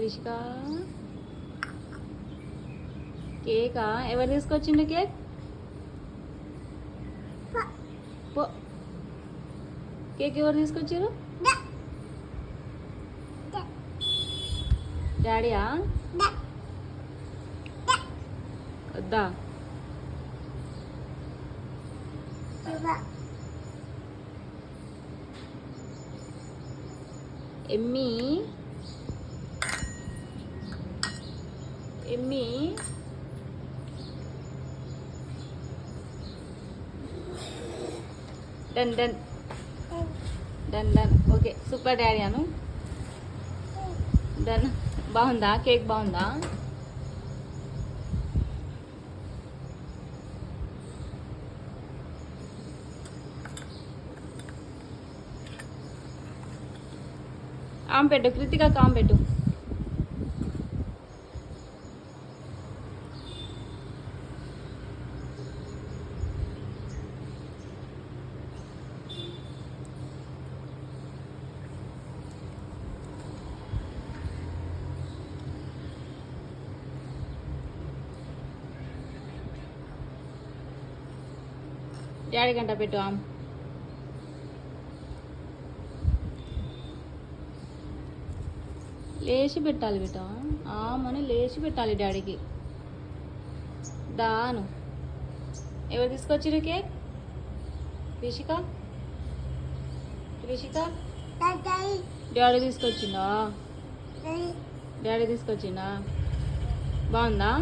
కృషిక కేకా ఎవరు తీసుకొచ్చిండు కేక్ పో కేక్ ఎవరు తీసుకొచ్చారు డాడీయా వద్దా ఎమ్మి ఎమ్మి? Done done. Done done. Okay super daddy అను. డన్. బాగుందా? కేక్ బాగుందా? ఆమె పెట్టు కృతిక కామ్ పెట్టు డాడీ గంట పెట్టు? ఆమె లేచి పెట్టాలి బిడ్డ ఆమని లేచి పెట్టాలి డాడీకి. దాను. ఎవరు తీసుకొచ్చిరు కేక్? రిషిక? రిషిక? డాడీ తీసుకొచ్చిందా? డాడీ తీసుకొచ్చిందా? బాగుందా?